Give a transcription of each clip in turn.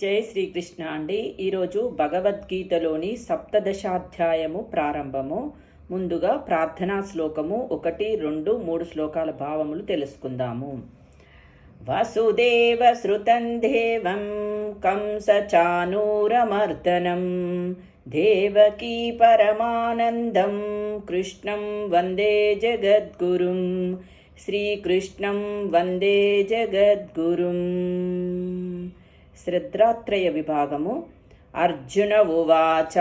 జై శ్రీకృష్ణ అండి. ఈరోజు భగవద్గీతలోని సప్తదశాధ్యాయము ప్రారంభము. ముందుగా ప్రార్థనా శ్లోకము ఒకటి రెండు మూడు శ్లోకాల భావములు తెలుసుకుందాము. వసుదేవ శృతం దేవం కంసచానూరమర్దనం. దేవకీ పరమానందం కృష్ణం వందే జగద్గురుం. శ్రీకృష్ణం వందే జగద్గురుం. శ్రద్ధాత్రయ విభాగము అర్జున ఉవాచ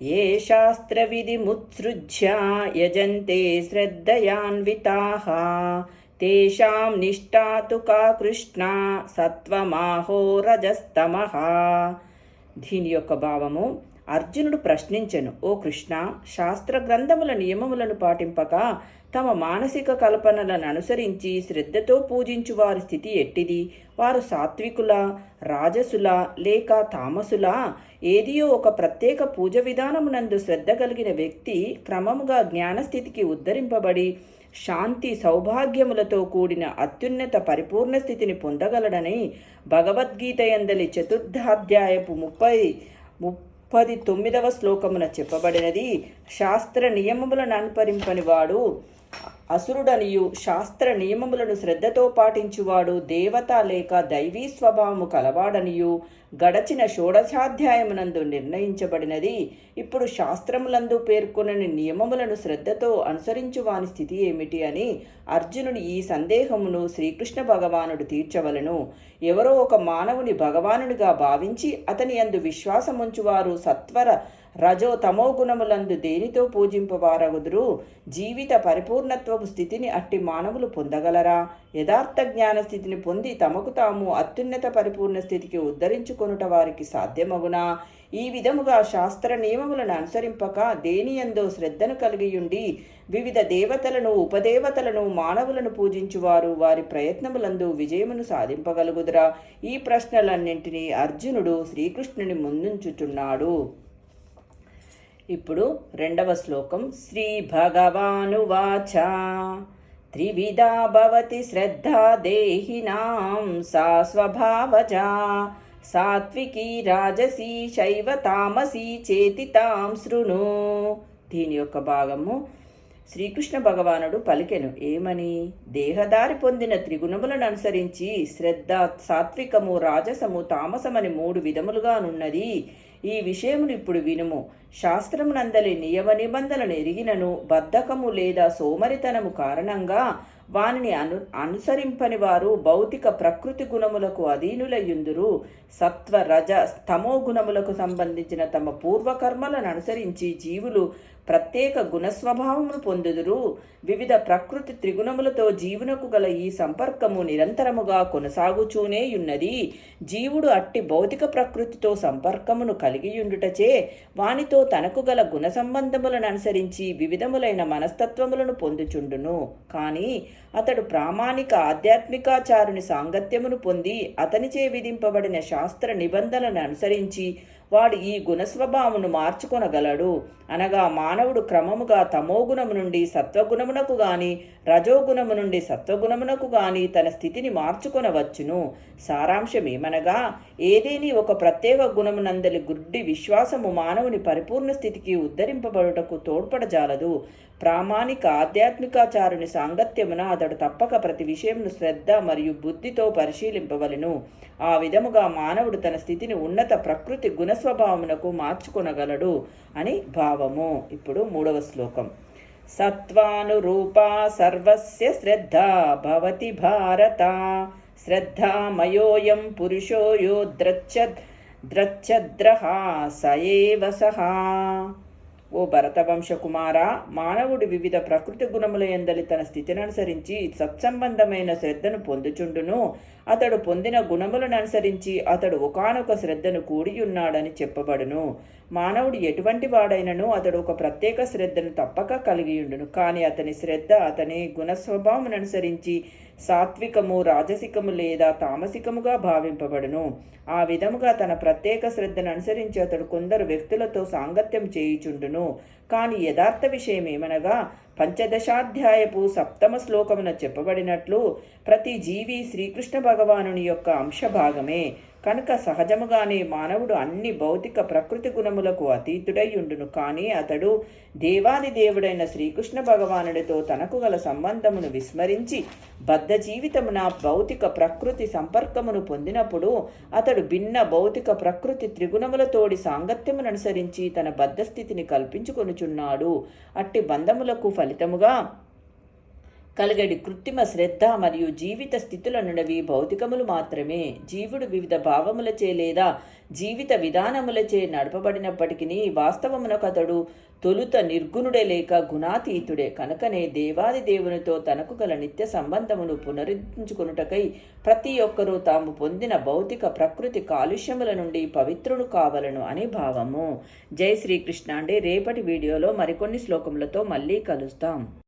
ఏ శాస్త్రవిధిముత్సృజ్య యజంతే శ్రద్ధయాన్వితాః. తేషాం నిష్ఠాతుకా తు కా కృష్ణ సత్వమాహో రజస్తమః. దీని యొక్క భావము అర్జునుడు ప్రశ్నించెను ఓ కృష్ణ శాస్త్ర గ్రంథముల నియమములను పాటింపక తమ మానసిక కల్పనలను అనుసరించి శ్రద్ధతో పూజించు వారి స్థితి ఎట్టిది? వారు సాత్వికుల రాజసుల లేక తామసులా? ఏదియో ఒక ప్రత్యేక పూజ విధానమునందు శ్రద్ధ కలిగిన వ్యక్తి క్రమముగా జ్ఞానస్థితికి ఉద్ధరింపబడి శాంతి సౌభాగ్యములతో కూడిన అత్యున్నత పరిపూర్ణ స్థితిని పొందగలడని భగవద్గీత ఎందలి చతుర్థాధ్యాయపు ముప్పై ముప్పది తొమ్మిదవ శ్లోకమున చెప్పబడినది. శాస్త్ర నియమములను అనుపరింపని వాడు అసురుడనియు శాస్త్ర నియమములను శ్రద్ధతో పాటించువాడు దేవత లేక దైవీ స్వభావము కలవాడనియు గడచిన షోడశాధ్యాయమునందు నిర్ణయించబడినది. ఇప్పుడు శాస్త్రములందు పేర్కొనని నియమములను శ్రద్ధతో అనుసరించువాని స్థితి ఏమిటి అని అర్జునుని ఈ సందేహమును శ్రీకృష్ణ భగవానుడు తీర్చవలను. ఎవరో ఒక మానవుని భగవానుడిగా భావించి అతని అందు విశ్వాసముంచువారు సత్వర రజో తమో గుణములందు దేనితో పూజింపవారగుదురు? జీవిత పరిపూర్ణత్వపు స్థితిని అట్టి మానవులు పొందగలరా? యథార్థ జ్ఞాన స్థితిని పొంది తమకు తాము అత్యున్నత పరిపూర్ణ స్థితికి ఉద్ధరించుకొనుట వారికి సాధ్యమగునా? ఈ విధముగా శాస్త్ర నియమములను అనుసరింపక దేనియందో శ్రద్ధను కలిగియుండి వివిధ దేవతలను ఉపదేవతలను మానవులను పూజించువారు వారి ప్రయత్నములందు విజయమును సాధింపగలుగుదురా? ఈ ప్రశ్నలన్నింటినీ అర్జునుడు శ్రీకృష్ణుని ముందుంచుచున్నాడు. ఇప్పుడు రెండవ శ్లోకం. శ్రీ భగవానువాచ. త్రివిధా భవతి శ్రద్ధా దేహినాం సా స్వభావజా. సాత్వికీ రాజసీ శైవ తామసీ చేతి తాం శృణు. దీని యొక్క భాగము శ్రీకృష్ణ భగవానుడు పలికెను ఏమని? దేహదారి పొందిన త్రిగుణములను అనుసరించి శ్రద్ధ సాత్వికము రాజసము తామసమని మూడు విధములుగానున్నది. ఈ విషయమును ఇప్పుడు వినుము. శాస్త్రమునందలి నియమ నిబంధనలు ఎరిగినను బద్ధకము లేదా సోమరితనము కారణంగా వానిని అను అనుసరింపని వారు భౌతిక ప్రకృతి గుణములకు అధీనులయ్యుందురు. సత్వ రజ తమో గుణములకు సంబంధించిన తమ పూర్వకర్మలను అనుసరించి జీవులు ప్రత్యేక గుణస్వభావమును పొందుదురు. వివిధ ప్రకృతి త్రిగుణములతో జీవునకు గల ఈ సంపర్కము నిరంతరముగా కొనసాగుచూనే ఉన్నది జీవుడు అట్టి భౌతిక ప్రకృతితో సంపర్కమును కలిగియుండుటచే వానితో తనకు గల గుణ సంబంధములను అనుసరించి వివిధములైన మనస్తత్వములను పొందుచుండును. కానీ అతడు ప్రామాణిక ఆధ్యాత్మికాచారుని సాంగత్యమును పొంది అతనిచే విధింపబడిన శాస్త్ర నిబంధనలను అనుసరించి వాడు ఈ గుణస్వభావమును మార్చుకొనగలడు. అనగా మానవుడు క్రమముగా తమోగుణము నుండి సత్వగుణమునకు గాని రజోగుణము నుండి సత్వగుణమునకు గాని తన స్థితిని మార్చుకొనవచ్చును. సారాంశమేమనగా ఏదేని ఒక ప్రత్యేక గుణమునందలి గుడ్డి విశ్వాసము మానవుని పరిపూర్ణ స్థితికి ఉద్ధరింపబడుటకు తోడ్పడజాలదు. ప్రామాణిక ఆధ్యాత్మికాచారుని సాంగత్యమున అతడు తప్పక ప్రతి విషయంను శ్రద్ధ మరియు బుద్ధితో పరిశీలింపవలను. ఆ విధముగా మానవుడు తన స్థితిని ఉన్నత ప్రకృతి గుణస్వభావమునకు మార్చుకొనగలడు అని భావము. ఇప్పుడు మూడవ శ్లోకం. సత్వానురూపా సర్వస్య శ్రద్ధ భవతి భారత. శ్రద్ధామయోయం పురుషో యో ద్రచ్చ ద్రచ్చద్రహ సయేవ సహా. ఓ భరతవంశ కుమార మానవుడు వివిధ ప్రకృతి గుణముల ఎందలి తన స్థితిని అనుసరించి సత్సంబంధమైన శ్రద్ధను పొందుచుండును. అతడు పొందిన గుణములను అనుసరించి అతడు ఒకనొక శ్రద్ధను కూడియున్నాడని చెప్పబడును. మానవుడు ఎటువంటి వాడైనను అతడు ఒక ప్రత్యేక శ్రద్ధను తప్పక కలిగియుండును కానీ అతని శ్రద్ధ అతని గుణస్వభావం అనుసరించి సాత్వికము రాజసికము లేదా తామసికముగా భావింపబడును. ఆ విధముగా తన ప్రత్యేక శ్రద్ధను అనుసరించి అతడు కొందరు వ్యక్తులతో సాంగత్యం చేయుచుండును. కానీ యథార్థ విషయం ఏమనగా పంచదశాధ్యాయపు సప్తమ శ్లోకమున చెప్పబడినట్లు ప్రతి జీవి శ్రీకృష్ణ భగవానుని యొక్క అంశభాగమే. కనుక సహజముగానే మానవుడు అన్ని భౌతిక ప్రకృతి గుణములకు అతీతుడై ఉండును. కానీ అతడు దేవాది దేవుడైన శ్రీకృష్ణ భగవానుడితో తనకు గల సంబంధమును విస్మరించి బద్ధ జీవితమున భౌతిక ప్రకృతి సంపర్కమును పొందినప్పుడు అతడు భిన్న భౌతిక ప్రకృతి త్రిగుణములతోడి సాంగత్యమును అనుసరించి తన బద్ధ స్థితిని కల్పించుకొనుచున్నాడు. అట్టి బంధములకు ఫలితముగా కలగడి కృత్రిమ శ్రద్ధ మరియు జీవిత స్థితులనున్నవి భౌతికములు మాత్రమే. జీవుడు వివిధ భావములచే లేదా జీవిత విధానములచే నడపబడినప్పటికీ వాస్తవమునకతడు తొలుత నిర్గుణుడే లేక గుణాతీతుడే. కనుకనే దేవాది దేవునితో తనకు గల నిత్య సంబంధమును పునరుద్ధరించుకున్నటకై ప్రతి ఒక్కరూ తాము పొందిన భౌతిక ప్రకృతి కాలుష్యముల నుండి పవిత్రుడు కావలను అని భావము. జై శ్రీకృష్ణ అంటే రేపటి వీడియోలో మరికొన్ని శ్లోకములతో మళ్ళీ కలుస్తాం.